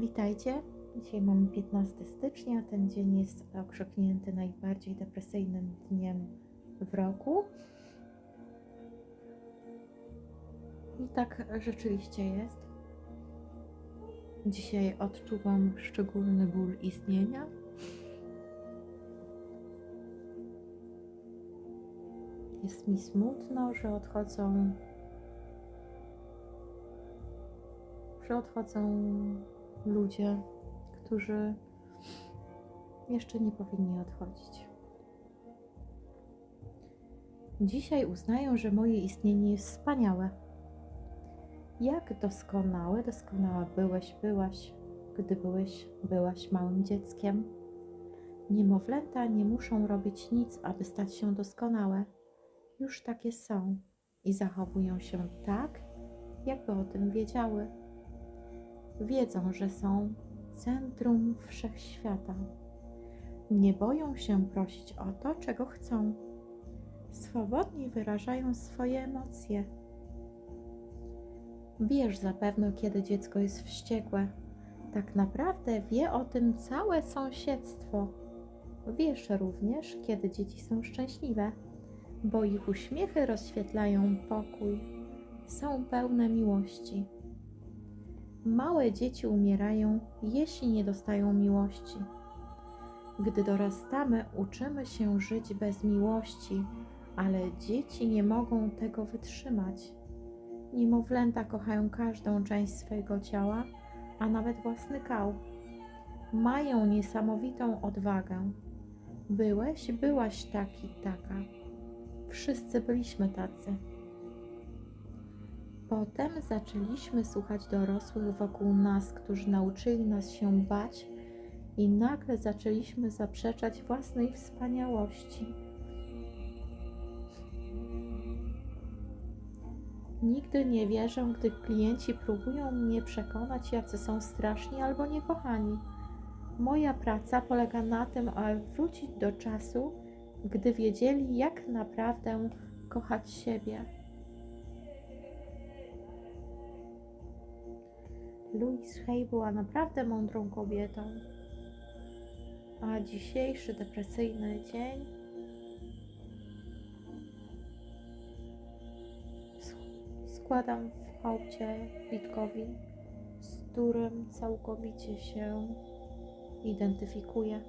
Witajcie. Dzisiaj mamy 15 stycznia. Ten dzień jest okrzyknięty najbardziej depresyjnym dniem w roku. I tak rzeczywiście jest. Dzisiaj odczuwam szczególny ból istnienia. Jest mi smutno, że odchodzą że odchodzą ludzie, którzy jeszcze nie powinni odchodzić. Dzisiaj uznają, że moje istnienie jest wspaniałe. Jak doskonałe, doskonała byłeś, byłaś, gdy byłeś, byłaś małym dzieckiem. Niemowlęta nie muszą robić nic, aby stać się doskonałe. Już takie są i zachowują się tak, jakby o tym wiedziały wiedzą, że są centrum wszechświata. Nie boją się prosić o to, czego chcą. Swobodnie wyrażają swoje emocje. Wiesz zapewne, kiedy dziecko jest wściekłe. Tak naprawdę wie o tym całe sąsiedztwo. Wiesz również, kiedy dzieci są szczęśliwe, bo ich uśmiechy rozświetlają pokój, są pełne miłości. Małe dzieci umierają, jeśli nie dostają miłości. Gdy dorastamy, uczymy się żyć bez miłości, ale dzieci nie mogą tego wytrzymać. Niemowlęta kochają każdą część swojego ciała, a nawet własny kał. Mają niesamowitą odwagę. Byłeś, byłaś taki, taka. Wszyscy byliśmy tacy. Potem zaczęliśmy słuchać dorosłych wokół nas, którzy nauczyli nas się bać, i nagle zaczęliśmy zaprzeczać własnej wspaniałości. Nigdy nie wierzę, gdy klienci próbują mnie przekonać, jacy są straszni albo niekochani. Moja praca polega na tym, aby wrócić do czasu, gdy wiedzieli, jak naprawdę kochać siebie. Louise Hay była naprawdę mądrą kobietą. A dzisiejszy depresyjny dzień składam w hołdzie Witkowi, z którym całkowicie się identyfikuję.